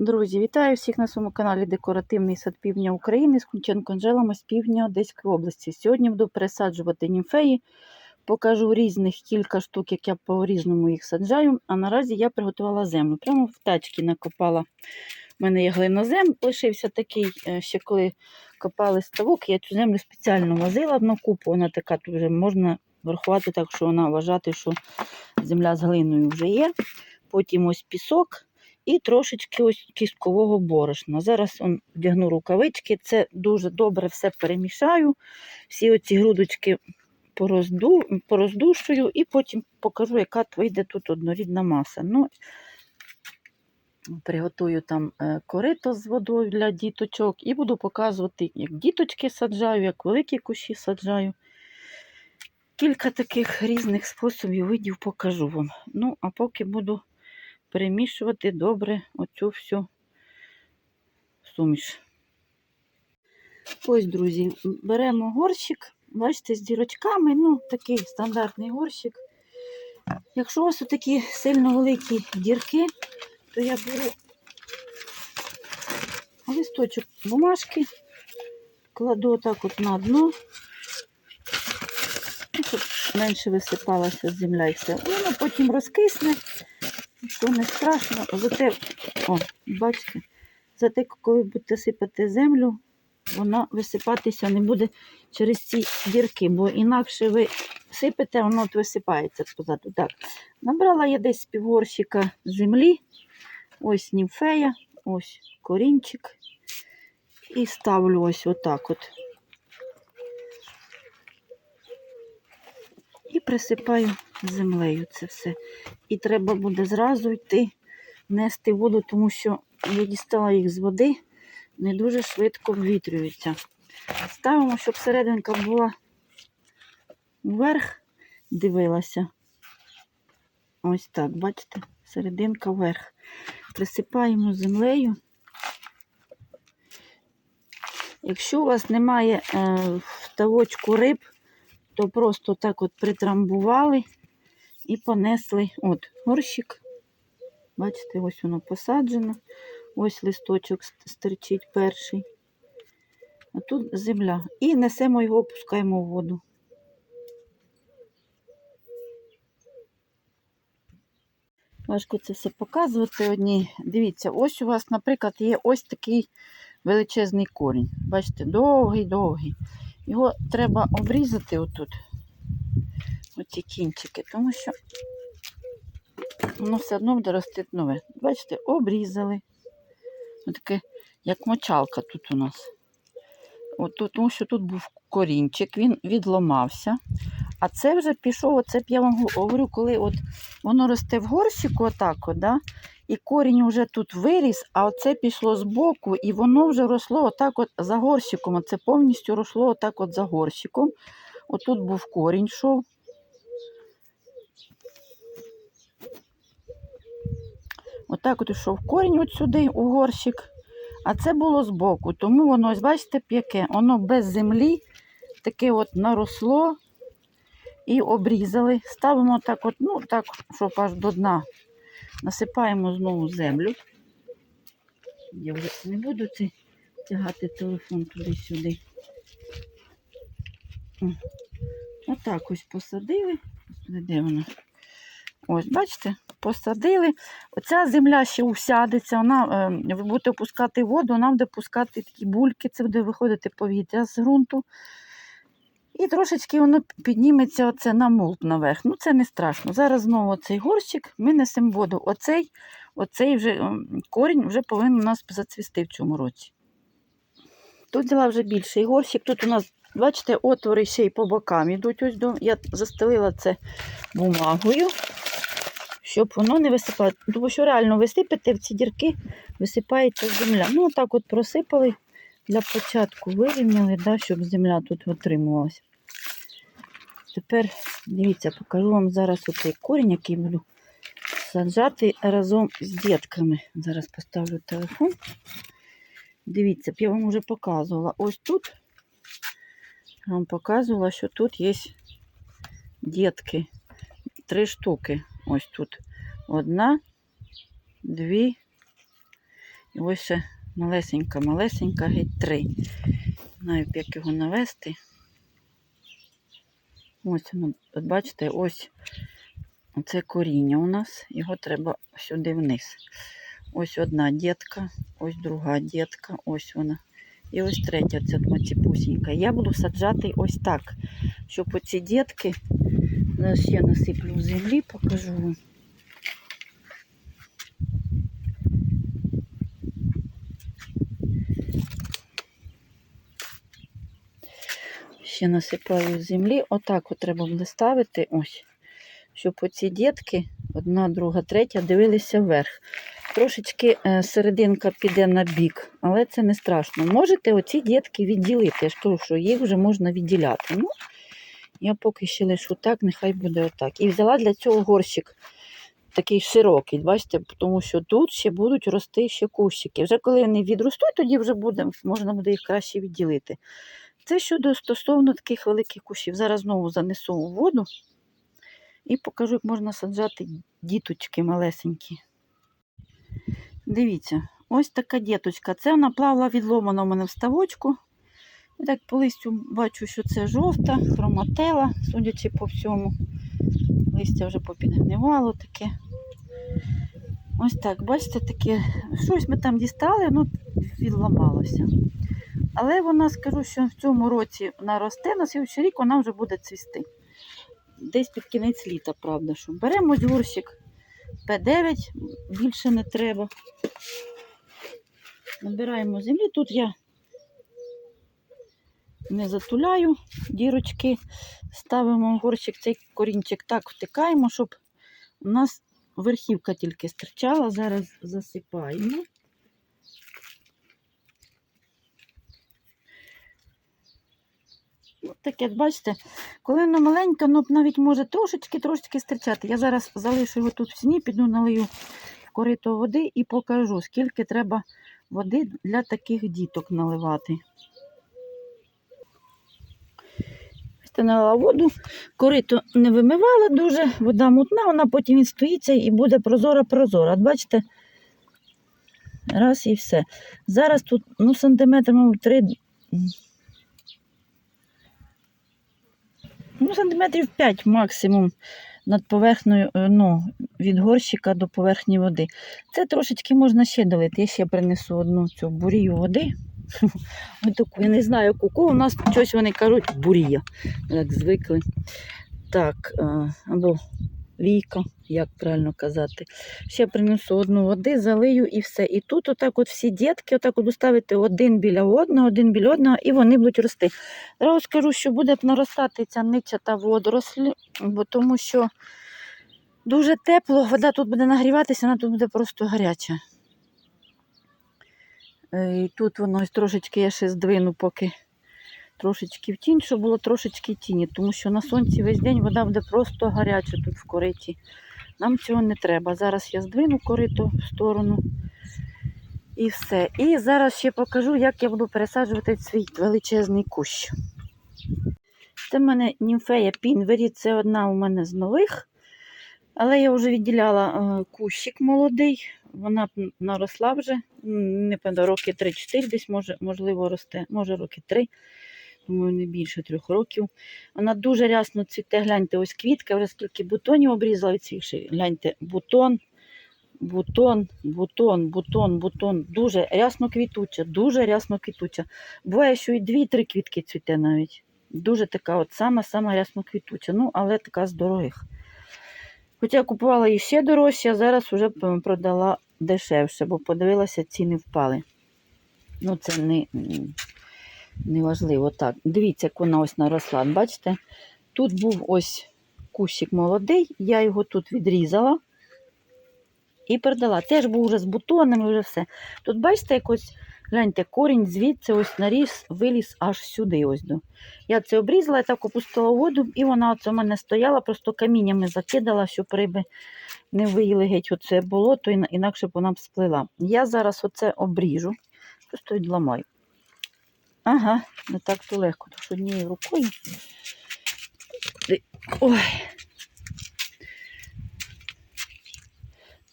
Друзі, вітаю всіх на своєму каналі Декоративний сад Півдня України з Кунченко Анжелами з півдня Одеської області. Сьогодні буду пересаджувати німфеї. Покажу різних кілька штук, як я по-різному їх саджаю. А наразі я приготувала землю. Прямо в тачки накопала. У мене є глинозем, лишився такий, е, ще коли копали ставок, я цю землю спеціально возила на купу. Вона така тут вже можна врахувати, так що вона вважати, що земля з глиною вже є. Потім ось пісок і трошечки ось кісткового борошна. Зараз он, вдягну рукавички, це дуже добре все перемішаю. Всі оці грудочки порозду, пороздушую і потім покажу, яка вийде тут однорідна маса. Ну, Приготую там е, корито з водою для діточок і буду показувати, як діточки саджаю, як великі кущі саджаю. Кілька таких різних способів видів покажу вам. Ну, а поки буду перемішувати добре оцю всю суміш. Ось, друзі, беремо горщик, бачите, з дірочками, ну, такий стандартний горщик. Якщо у вас такі сильно великі дірки, то я беру листочок бумажки, кладу отак от на дно, ну, щоб менше висипалася земля і все. Воно потім розкисне, що не страшно. Зате, о, бачите, зате, коли будете сипати землю, вона висипатися не буде через ці дірки, бо інакше ви сипете, воно от висипається позаду. Так, набрала я десь півгорщика землі. Ось німфея, ось корінчик. І ставлю ось отак от. Присипаю землею це все. І треба буде зразу йти нести воду, тому що я дістала їх з води, не дуже швидко ввітрюються. Ставимо, щоб серединка була вверх, дивилася. Ось так, бачите, серединка вверх. Присипаємо землею. Якщо у вас немає е, в тавочку риб, то просто так от притрамбували і понесли. От, горщик. Бачите, ось воно посаджено. Ось листочок стерчить перший. А тут земля. І несемо його, опускаємо в воду. Важко це все показувати одні. Дивіться, ось у вас, наприклад, є ось такий величезний корінь. Бачите, довгий-довгий. Його треба обрізати отут, оці кінчики, тому що воно все одно буде рости нове. Бачите, обрізали. Таке, як мочалка тут у нас. От, тому що тут був корінчик, він відломався. А це вже пішов, оце б я вам говорю, коли от воно росте в горщику, отак, от, да? І корінь вже тут виріс, а оце пішло з боку, і воно вже росло отак от за горщиком. Оце повністю росло отак от за горщиком. Отут був корінь йшов. Отак от йшов корінь от сюди у горщик. А це було збоку. Тому воно, ось бачите, яке, воно без землі таке от наросло і обрізали. Ставимо так, от, ну, так, щоб аж до дна. Насипаємо знову землю. Я вже не буду це тягати телефон туди-сюди. Отак ось посадили. Де вона? Ось, бачите, посадили. Оця земля ще усядеться, вона, е, ви будете опускати воду, вона буде пускати такі бульки, це буде виходити повітря з ґрунту. І трошечки воно підніметься оце на мулт наверх. Ну, це не страшно. Зараз знову цей горщик, ми несемо воду. Оцей, оцей вже корінь вже повинен у нас зацвісти в цьому році. Тут взяла вже більший горщик. Тут у нас, бачите, отвори ще й по бокам йдуть. Ось до... Я застелила це бумагою, щоб воно не висипало. Тому що реально висипати в ці дірки, висипається земля. Ну, так от просипали для початку, вирівняли, да, щоб земля тут отримувалася. Тепер, дивіться, покажу вам зараз оцей корінь, який буду саджати разом з дітками. Зараз поставлю телефон. Дивіться, я вам вже показувала. Ось тут я вам показувала, що тут є дітки. Три штуки. Ось тут. Одна, дві І ось ще малесенька, малесенька, геть три. Знаю, як його навести. Ось воно, от бачите, ось це коріння у нас. Його треба сюди вниз. Ось одна дітка, ось друга дітка, ось вона. І ось третя, ця маціпусінька. Я буду саджати ось так, щоб оці дітки, зараз я насиплю в землі, покажу вам. Ще насипаю в землі. Отак от треба буде ставити, ось, щоб оці дітки, одна, друга, третя, дивилися вверх. Трошечки е, серединка піде на бік, але це не страшно. Можете оці дітки відділити. Що їх вже можна відділяти. Ну, я поки ще лишу так, нехай буде отак. І взяла для цього горщик такий широкий, бачите, тому що тут ще будуть рости ще кущики. Вже коли вони відростуть, тоді вже буде, можна буде їх краще відділити. Це щодо стосовно таких великих кущів. Зараз знову занесу у воду і покажу, як можна саджати діточки малесенькі. Дивіться, ось така діточка. Це вона плавала відломана у мене в ставочку. І так по листю бачу, що це жовта, хроматела, судячи по всьому. Листя вже попідгнивало таке. Ось так, бачите, таке, щось ми там дістали, ну, відламалося. Але вона, скажу, що в цьому році вона росте, на слідчий рік вона вже буде цвісти. Десь під кінець літа, правда. що. Беремо горщик П9, більше не треба. Набираємо землі. Тут я не затуляю дірочки, ставимо в горщик цей корінчик так втикаємо, щоб у нас верхівка тільки стирчала. Зараз засипаємо. Ну, таке, бачите, коли воно маленьке, воно навіть може трошечки трошечки стирчати. Я зараз залишу його тут в сіні, піду налию корито води і покажу, скільки треба води для таких діток наливати. Налила воду, корито не вимивала дуже, вода мутна, вона потім відстоїться і буде прозора-прозора. От бачите, раз і все. Зараз тут ну, сантиметр, мабуть, три. Ну, сантиметрів 5 максимум над поверхнею, е, ну, від горщика до поверхні води. Це трошечки можна ще долити. Я ще принесу одну цю бурію води. Таку, я не знаю, яку. У нас щось вони кажуть бурія. Як звикли. Так, е, або війка, як правильно казати. Ще принесу одну води, залию і все. І тут отак от всі дітки отак от ставити один біля одного, один біля одного, і вони будуть рости. Зараз скажу, що буде наростати ця ничата водорослі, бо тому що дуже тепло, вода тут буде нагріватися, вона тут буде просто гаряча. Е, І тут воно трошечки я ще здвину, поки трошечки в тінь, щоб було трошечки тіні, тому що на сонці весь день вода буде просто гаряча тут в кориті. Нам цього не треба. Зараз я здвину корито в сторону. І все. І зараз ще покажу, як я буду пересаджувати свій величезний кущ. Це в мене німфея Пінвері, це одна у мене з нових. Але я вже відділяла е, кущик молодий, вона наросла вже, не пам'ятаю, роки 3-4 десь, може, можливо, росте, може роки 3, думаю, не більше трьох років. Вона дуже рясно цвіте, гляньте, ось квітка, вже скільки бутонів обрізала відцвівши. Гляньте, бутон, бутон, бутон, бутон, бутон. Дуже рясно квітуча, дуже рясно квітуча. Буває, що і дві-три квітки цвіте навіть. Дуже така от сама-сама рясно квітуча, ну, але така з дорогих. Хоча я купувала її ще дорожче, а зараз вже продала дешевше, бо подивилася, ціни впали. Ну, це не, не важливо. Так, дивіться, як вона ось наросла. Бачите? Тут був ось кущик молодий, я його тут відрізала і продала. Теж був вже з бутонами, вже все. Тут бачите, як ось, гляньте, корінь звідси ось наріс, виліз аж сюди. ось до. Я це обрізала, я так опустила воду, і вона оце в мене стояла, просто каміннями закидала, щоб риби не виїли геть оце болото, інакше б вона б сплила. Я зараз оце обріжу, просто відламаю. Ага, не так то легко, тому що однією рукою. Ой.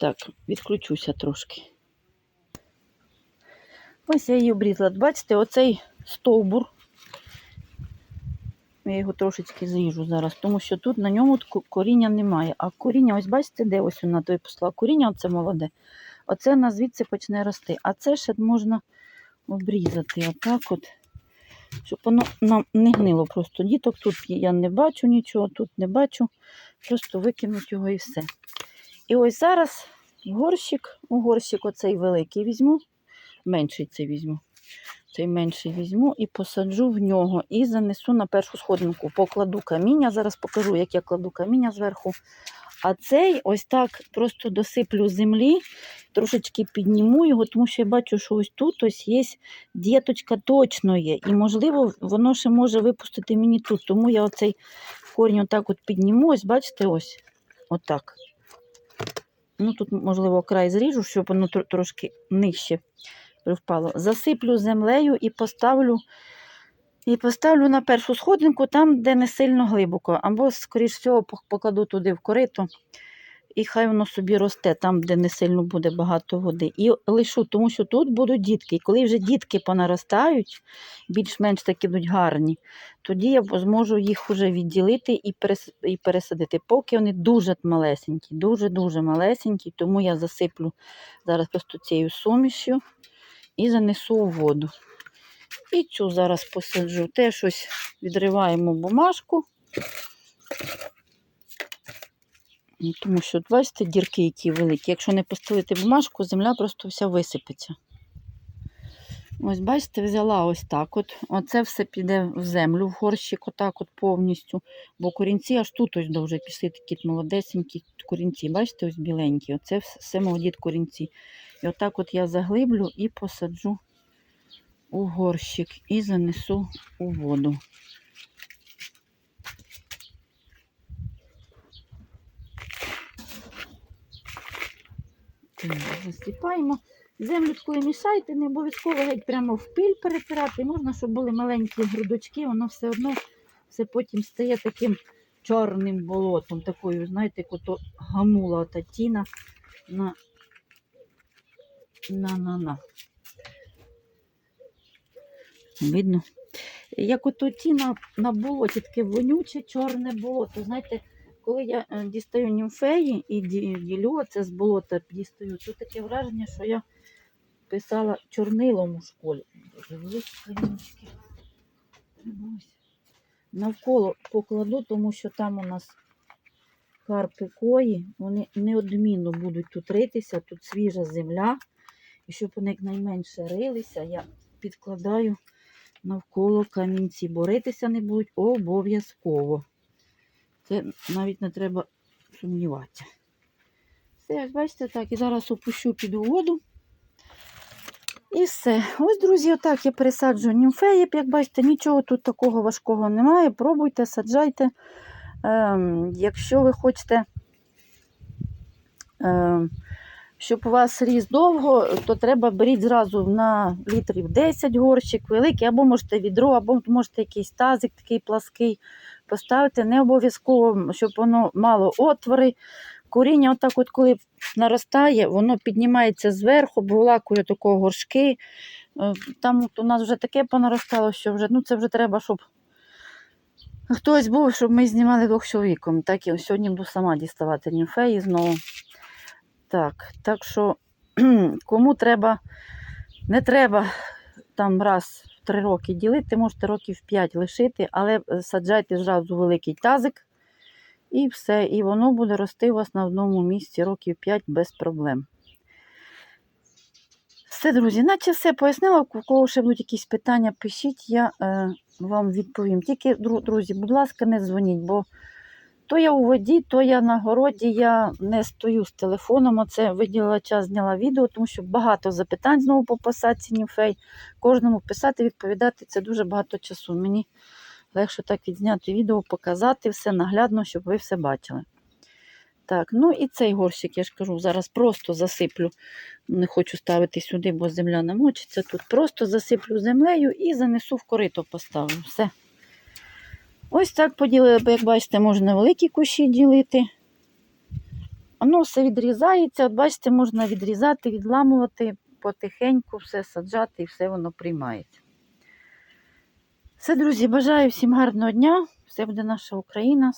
Так, відключуся трошки. Ось я її обрізала. Бачите, оцей стовбур. Я його трошечки зріжу зараз, тому що тут на ньому коріння немає. А коріння, ось бачите, де ось вона той посла коріння, оце молоде. Оце вона звідси почне рости. А це ще можна обрізати. Отак от. Щоб воно нам не гнило просто діток. Тут я не бачу нічого, тут не бачу. Просто викинуть його і все. І ось зараз горщик, у горщик оцей великий візьму, менший цей візьму. Цей менший візьму і посаджу в нього і занесу на першу сходинку. Покладу каміння. Зараз покажу, як я кладу каміння зверху. А цей ось так просто досиплю землі, трошечки підніму його, тому що я бачу, що ось тут ось є діточка точно є. І, можливо, воно ще може випустити мені тут. Тому я оцей корінь отак от підніму. Ось, бачите, ось. Отак. Ну, тут, можливо, край зріжу, щоб воно трошки нижче впало. Засиплю землею і поставлю, і поставлю на першу сходинку там, де не сильно глибоко. Або, скоріш всього, покладу туди в корито. І хай воно собі росте там, де не сильно буде багато води. І лишу, тому що тут будуть дітки. І коли вже дітки понаростають, більш-менш такі будуть гарні, тоді я зможу їх вже відділити і, пересадити. Поки вони дуже малесенькі, дуже-дуже малесенькі, тому я засиплю зараз просто цією сумішю і занесу у воду. І цю зараз посаджу. Теж ось відриваємо бумажку. Ну, Тому що, бачите, дірки які великі. Якщо не постелити бумажку, земля просто вся висипеться. Ось, бачите, взяла ось так. от. Оце все піде в землю, в горщик, отак от повністю. Бо корінці аж тут ось довже пішли такі молодесенькі корінці. Бачите, ось біленькі. Оце все молоді корінці. І отак от я заглиблю і посаджу у горщик і занесу у воду. Засипаємо. Землю коли мішайте, не обов'язково геть прямо в пиль перетирати. Можна, щоб були маленькі грудочки, воно все одно все потім стає таким чорним болотом, такою, знаєте, як ото гамула та тіна на на на на. Видно? Як ото тіна на болоті, таке вонюче чорне болото. Знаєте, коли я е, дістаю німфеї і ділю це з болота, дістаю, то таке враження, що я писала чорнилом у школі. Боже, великі. Навколо покладу, тому що там у нас карпи кої, вони неодмінно будуть тут ритися, тут свіжа земля. І щоб вони якнайменше рилися, я підкладаю навколо камінці. Боритися не будуть обов'язково. Це навіть не треба сумніватися. Все, ось бачите, так, і зараз опущу під воду. І все. Ось, друзі, отак я пересаджую німфеї. Як бачите, нічого тут такого важкого немає. Пробуйте, саджайте. Ем, якщо ви хочете, ем, щоб у вас ріс довго, то треба беріть зразу на літрів 10 горщик великий, або можете відро, або можете якийсь тазик такий плаский поставити. Не обов'язково, щоб воно мало отвори. Коріння, отак, от коли наростає, воно піднімається зверху, обволакує такого горшки. Е, Там от у нас вже таке понаростало, що вже, ну, це вже треба, щоб хтось був, щоб ми знімали двох чоловіком. Так, і сьогодні буду сама діставати німфеї знову. Так, так що кому треба, не треба там раз в три роки ділити, можете років 5 лишити, але е, саджайте зразу великий тазик. І все, і воно буде рости у вас на одному місці років 5 без проблем. Все, друзі, наче все пояснила. У кого ще будуть якісь питання, пишіть, я е, вам відповім. Тільки, друзі, будь ласка, не дзвоніть, бо то я у воді, то я на городі, я не стою з телефоном. Оце виділила час, зняла відео, тому що багато запитань знову по посадці німфей. Кожному писати, відповідати це дуже багато часу. Мені легше так відзняти відео, показати все наглядно, щоб ви все бачили. Так, ну і цей горщик, я ж кажу, зараз просто засиплю. Не хочу ставити сюди, бо земля намочиться. Тут просто засиплю землею і занесу в корито поставлю. Все. Ось так поділили, бо, як бачите, можна великі кущі ділити. Воно все відрізається. От бачите, можна відрізати, відламувати потихеньку все саджати і все воно приймається. Все, друзі, бажаю всім гарного дня. Все буде наша Україна.